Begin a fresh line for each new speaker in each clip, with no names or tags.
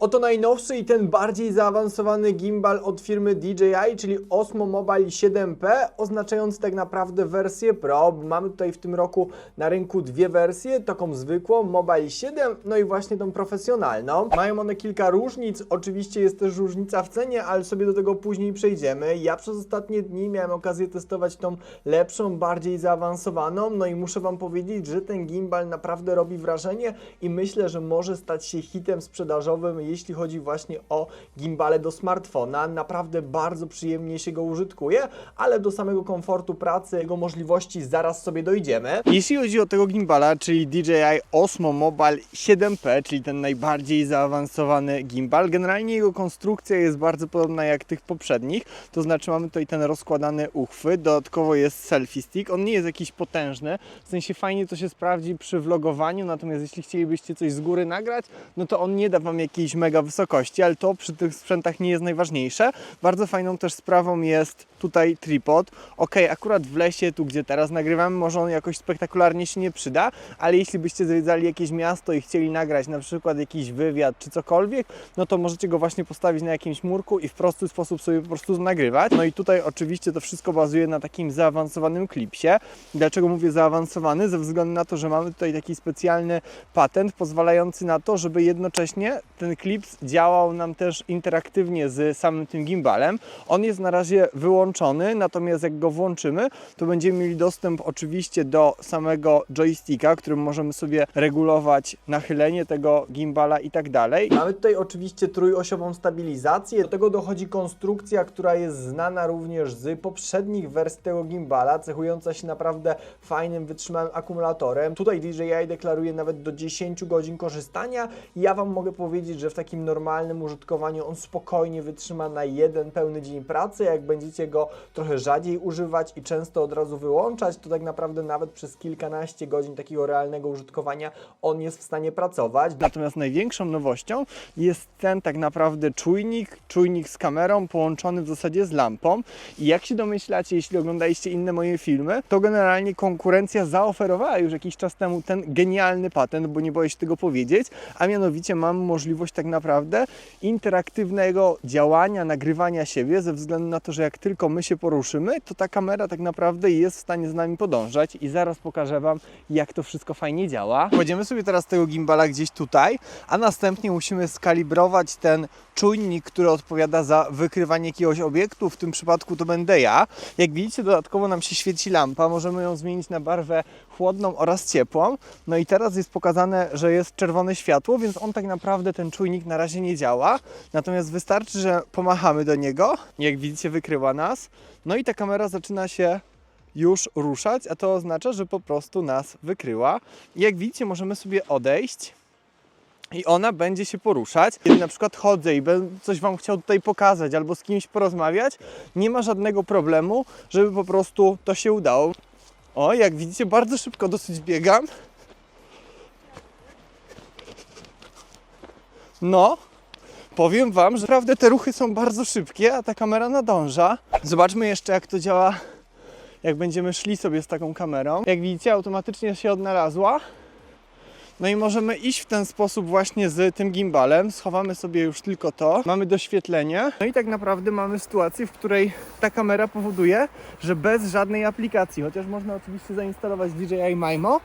Oto najnowszy i ten bardziej zaawansowany gimbal od firmy DJI, czyli Osmo Mobile 7P, oznaczający tak naprawdę wersję Pro. Mamy tutaj w tym roku na rynku dwie wersje, taką zwykłą Mobile 7, no i właśnie tą profesjonalną. Mają one kilka różnic, oczywiście jest też różnica w cenie, ale sobie do tego później przejdziemy. Ja przez ostatnie dni miałem okazję testować tą lepszą, bardziej zaawansowaną, no i muszę Wam powiedzieć, że ten gimbal naprawdę robi wrażenie i myślę, że może stać się hitem sprzedażowym, jeśli chodzi właśnie o gimbale do smartfona. Naprawdę bardzo przyjemnie się go użytkuje, ale do samego komfortu pracy, jego możliwości zaraz sobie dojdziemy. Jeśli chodzi o tego gimbala, czyli DJI Osmo Mobile 7P, czyli ten najbardziej zaawansowany gimbal, generalnie jego konstrukcja jest bardzo podobna jak tych poprzednich, to znaczy mamy tutaj ten rozkładany uchwyt, dodatkowo jest selfie stick, on nie jest jakiś potężny, w sensie fajnie to się sprawdzi przy vlogowaniu, natomiast jeśli chcielibyście coś z góry nagrać, no to on nie da Wam jakiejś mega wysokości, ale to przy tych sprzętach nie jest najważniejsze. Bardzo fajną też sprawą jest tutaj tripod. Ok, akurat w lesie, tu gdzie teraz nagrywamy, może on jakoś spektakularnie się nie przyda, ale jeśli byście zwiedzali jakieś miasto i chcieli nagrać na przykład jakiś wywiad czy cokolwiek, no to możecie go właśnie postawić na jakimś murku i w prosty sposób sobie po prostu nagrywać. No i tutaj oczywiście to wszystko bazuje na takim zaawansowanym klipsie. Dlaczego mówię zaawansowany? Ze względu na to, że mamy tutaj taki specjalny patent pozwalający na to, żeby jednocześnie ten działał nam też interaktywnie z samym tym gimbalem. On jest na razie wyłączony, natomiast jak go włączymy, to będziemy mieli dostęp oczywiście do samego joysticka, którym możemy sobie regulować nachylenie tego gimbala i tak dalej. Mamy tutaj oczywiście trójosiową stabilizację. Do tego dochodzi konstrukcja, która jest znana również z poprzednich wersji tego gimbala, cechująca się naprawdę fajnym, wytrzymałym akumulatorem. Tutaj DJI deklaruje nawet do 10 godzin korzystania. Ja Wam mogę powiedzieć, że w takim normalnym użytkowaniu on spokojnie wytrzyma na jeden pełny dzień pracy. Jak będziecie go trochę rzadziej używać i często od razu wyłączać, to tak naprawdę nawet przez kilkanaście godzin takiego realnego użytkowania on jest w stanie pracować. Natomiast największą nowością jest ten tak naprawdę czujnik, czujnik z kamerą połączony w zasadzie z lampą. I jak się domyślacie, jeśli oglądaliście inne moje filmy, to generalnie konkurencja zaoferowała już jakiś czas temu ten genialny patent, bo nie boję się tego powiedzieć, a mianowicie mam możliwość tak naprawdę interaktywnego działania, nagrywania siebie, ze względu na to, że jak tylko my się poruszymy, to ta kamera tak naprawdę jest w stanie z nami podążać i zaraz pokażę Wam, jak to wszystko fajnie działa. Kładziemy sobie teraz tego gimbala gdzieś tutaj, a następnie musimy skalibrować ten czujnik, który odpowiada za wykrywanie jakiegoś obiektu, w tym przypadku to będę ja. Jak widzicie, dodatkowo nam się świeci lampa, możemy ją zmienić na barwę chłodną oraz ciepłą. No i teraz jest pokazane, że jest czerwone światło, więc on tak naprawdę ten czujnik na razie nie działa. Natomiast wystarczy, że pomachamy do niego. Jak widzicie, wykryła nas. No i ta kamera zaczyna się już ruszać, a to oznacza, że po prostu nas wykryła. Jak widzicie, możemy sobie odejść i ona będzie się poruszać. Kiedy na przykład chodzę i będę coś Wam chciał tutaj pokazać albo z kimś porozmawiać, nie ma żadnego problemu, żeby po prostu to się udało. O, jak widzicie, bardzo szybko dosyć biegam. No, powiem Wam, że naprawdę te ruchy są bardzo szybkie, a ta kamera nadąża. Zobaczmy jeszcze, jak to działa, jak będziemy szli sobie z taką kamerą. Jak widzicie, automatycznie się odnalazła. No i możemy iść w ten sposób właśnie z tym gimbalem. Schowamy sobie już tylko to. Mamy doświetlenie. No i tak naprawdę mamy sytuację, w której ta kamera powoduje, że bez żadnej aplikacji, chociaż można oczywiście zainstalować DJI Mimo,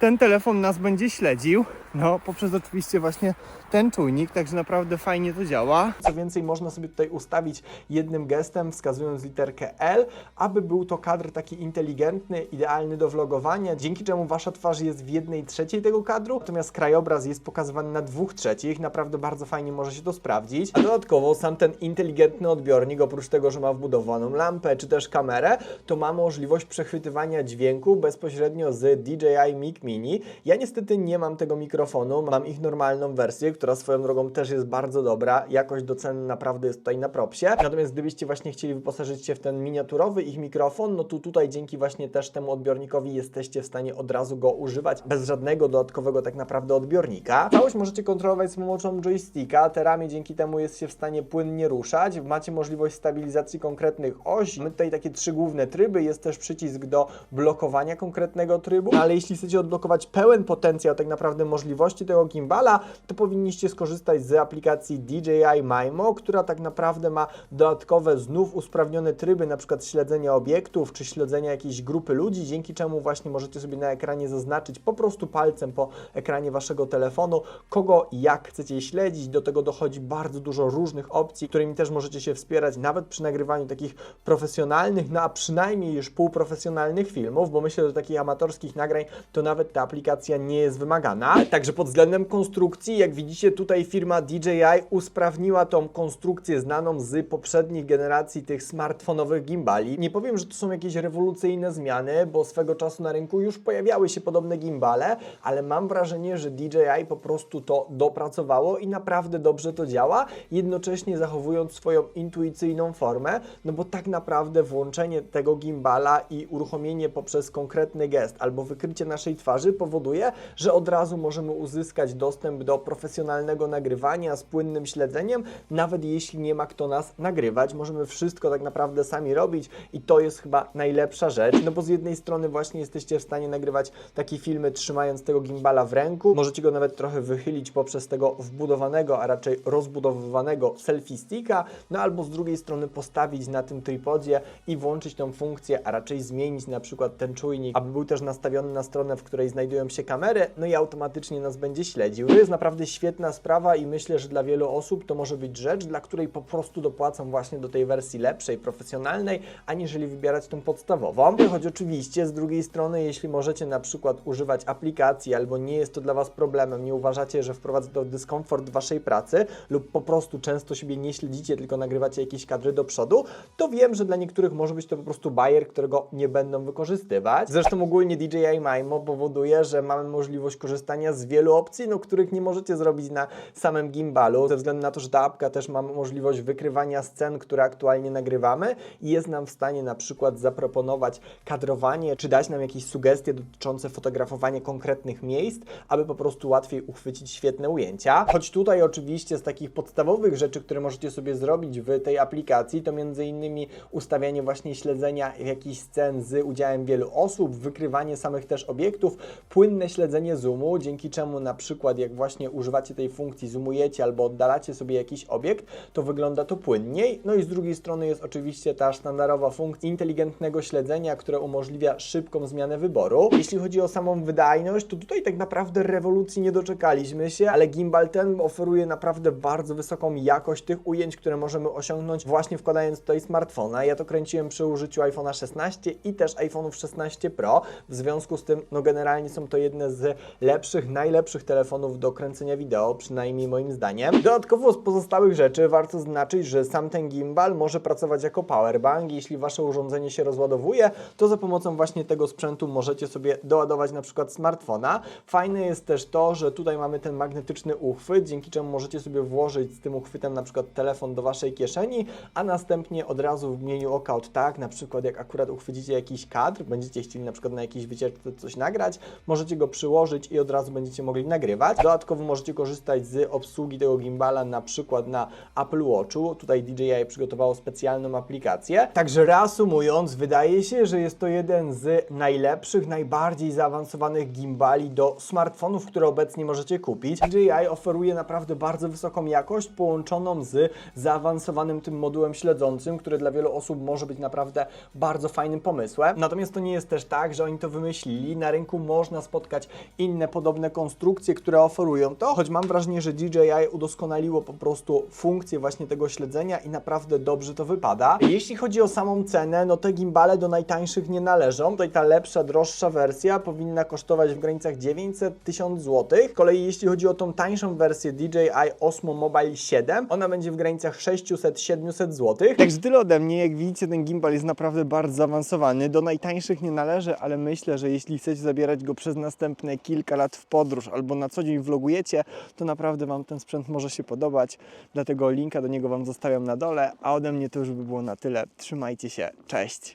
ten telefon nas będzie śledził, no poprzez oczywiście właśnie ten czujnik, także naprawdę fajnie to działa. Co więcej, można sobie tutaj ustawić jednym gestem, wskazując literkę L, aby był to kadr taki inteligentny, idealny do vlogowania, dzięki czemu Wasza twarz jest w jednej trzeciej tego kadru, natomiast krajobraz jest pokazywany na dwóch trzecich, naprawdę bardzo fajnie może się to sprawdzić. A dodatkowo sam ten inteligentny odbiornik, oprócz tego, że ma wbudowaną lampę czy też kamerę, to ma możliwość przechwytywania dźwięku bezpośrednio z DJI Mic Mini. Ja niestety nie mam tego mikrofonu, mam ich normalną wersję, która swoją drogą też jest bardzo dobra. Jakość do ceny naprawdę jest tutaj na propsie. Natomiast gdybyście właśnie chcieli wyposażyć się w ten miniaturowy ich mikrofon, no to tutaj dzięki właśnie też temu odbiornikowi jesteście w stanie od razu go używać bez żadnego dodatkowego tak naprawdę odbiornika. Całość możecie kontrolować z pomocą joysticka. Te ramię dzięki temu jest się w stanie płynnie ruszać. Macie możliwość stabilizacji konkretnych oś. Mamy tutaj takie trzy główne tryby. Jest też przycisk do blokowania konkretnego trybu. Ale jeśli chcecie odblokować pełen potencjał tak naprawdę możliwości tego gimbala, to powinni powinniście skorzystać z aplikacji DJI Mimo, która tak naprawdę ma dodatkowe, znów usprawnione tryby, na przykład śledzenia obiektów, czy śledzenia jakiejś grupy ludzi, dzięki czemu właśnie możecie sobie na ekranie zaznaczyć po prostu palcem po ekranie waszego telefonu, kogo i jak chcecie śledzić. Do tego dochodzi bardzo dużo różnych opcji, którymi też możecie się wspierać, nawet przy nagrywaniu takich profesjonalnych, no a przynajmniej już półprofesjonalnych filmów, bo myślę, że takich amatorskich nagrań to nawet ta aplikacja nie jest wymagana. Także pod względem konstrukcji, jak widzicie, tutaj firma DJI usprawniła tą konstrukcję znaną z poprzednich generacji tych smartfonowych gimbali. Nie powiem, że to są jakieś rewolucyjne zmiany, bo swego czasu na rynku już pojawiały się podobne gimbale, ale mam wrażenie, że DJI po prostu to dopracowało i naprawdę dobrze to działa, jednocześnie zachowując swoją intuicyjną formę, no bo tak naprawdę włączenie tego gimbala i uruchomienie poprzez konkretny gest albo wykrycie naszej twarzy powoduje, że od razu możemy uzyskać dostęp do profesjonalnego nagrywania z płynnym śledzeniem, nawet jeśli nie ma kto nas nagrywać. Możemy wszystko tak naprawdę sami robić i to jest chyba najlepsza rzecz, no bo z jednej strony właśnie jesteście w stanie nagrywać takie filmy trzymając tego gimbala w ręku, możecie go nawet trochę wychylić poprzez tego wbudowanego, a raczej rozbudowywanego selfie sticka, no albo z drugiej strony postawić na tym tripodzie i włączyć tą funkcję, a raczej zmienić na przykład ten czujnik, aby był też nastawiony na stronę, w której znajdują się kamery, no i automatycznie nas będzie śledził. To jest naprawdę świetna sprawa i myślę, że dla wielu osób to może być rzecz, dla której po prostu dopłacam właśnie do tej wersji lepszej, profesjonalnej, aniżeli wybierać tą podstawową. Choć oczywiście z drugiej strony, jeśli możecie na przykład używać aplikacji albo nie jest to dla Was problemem, nie uważacie, że wprowadza to dyskomfort Waszej pracy lub po prostu często siebie nie śledzicie, tylko nagrywacie jakieś kadry do przodu, to wiem, że dla niektórych może być to po prostu bajer, którego nie będą wykorzystywać. Zresztą ogólnie DJI Mimo powoduje, że mamy możliwość korzystania z wielu opcji, no, których nie możecie zrobić na samym gimbalu, ze względu na to, że ta apka też ma możliwość wykrywania scen, które aktualnie nagrywamy i jest nam w stanie na przykład zaproponować kadrowanie, czy dać nam jakieś sugestie dotyczące fotografowania konkretnych miejsc, aby po prostu łatwiej uchwycić świetne ujęcia. Choć tutaj oczywiście z takich podstawowych rzeczy, które możecie sobie zrobić w tej aplikacji, to między innymi ustawianie właśnie śledzenia jakichś scen z udziałem wielu osób, wykrywanie samych też obiektów, płynne śledzenie zoomu, dzięki czemu na przykład jak właśnie używacie tej funkcji, zoomujecie albo oddalacie sobie jakiś obiekt, to wygląda to płynniej. No i z drugiej strony jest oczywiście ta sztandarowa funkcja inteligentnego śledzenia, które umożliwia szybką zmianę wyboru. Jeśli chodzi o samą wydajność, to tutaj tak naprawdę rewolucji nie doczekaliśmy się, ale gimbal ten oferuje naprawdę bardzo wysoką jakość tych ujęć, które możemy osiągnąć właśnie wkładając tutaj smartfona. Ja to kręciłem przy użyciu iPhone'a 16 i też iPhone'ów 16 Pro. W związku z tym, no generalnie są to jedne z lepszych, najlepszych telefonów do kręcenia wideo, przynajmniej moim zdaniem. Dodatkowo z pozostałych rzeczy warto zaznaczyć, że sam ten gimbal może pracować jako powerbank. Jeśli wasze urządzenie się rozładowuje, to za pomocą właśnie tego sprzętu możecie sobie doładować na przykład smartfona. Fajne jest też to, że tutaj mamy ten magnetyczny uchwyt, dzięki czemu możecie sobie włożyć z tym uchwytem na przykład telefon do waszej kieszeni, a następnie od razu w menu oka od tak, na przykład jak akurat uchwycicie jakiś kadr, będziecie chcieli na przykład na jakiejś wycieczce coś nagrać, możecie go przyłożyć i od razu będziecie mogli nagrywać. Dodatkowo możecie korzystać z obsługi tego gimbala na przykład na Apple Watchu. Tutaj DJI przygotowało specjalną aplikację. Także reasumując, wydaje się, że jest to jeden z najlepszych, najbardziej zaawansowanych gimbali do smartfonów, które obecnie możecie kupić. DJI oferuje naprawdę bardzo wysoką jakość połączoną z zaawansowanym tym modułem śledzącym, który dla wielu osób może być naprawdę bardzo fajnym pomysłem. Natomiast to nie jest też tak, że oni to wymyślili. Na rynku można spotkać inne podobne konstrukcje, które oferują to, choć mam wrażenie, że DJI udoskonaliło po prostu funkcję właśnie tego śledzenia i naprawdę dobrze to wypada. Jeśli chodzi o samą cenę, no te gimbale do najtańszych nie należą. Tutaj ta lepsza, droższa wersja powinna kosztować w granicach 900-1000 zł. Z kolei jeśli chodzi o tą tańszą wersję DJI Osmo Mobile 7, ona będzie w granicach 600-700 zł. Także tyle ode mnie. Jak widzicie, ten gimbal jest naprawdę bardzo zaawansowany. Do najtańszych nie należy, ale myślę, że jeśli chcecie go przez następne kilka lat w podróż albo na co dzień vlogujecie, to naprawdę Wam ten sprzęt może się podobać. Dlatego linka do niego Wam zostawiam na dole, a ode mnie to już by było na tyle. Trzymajcie się. Cześć!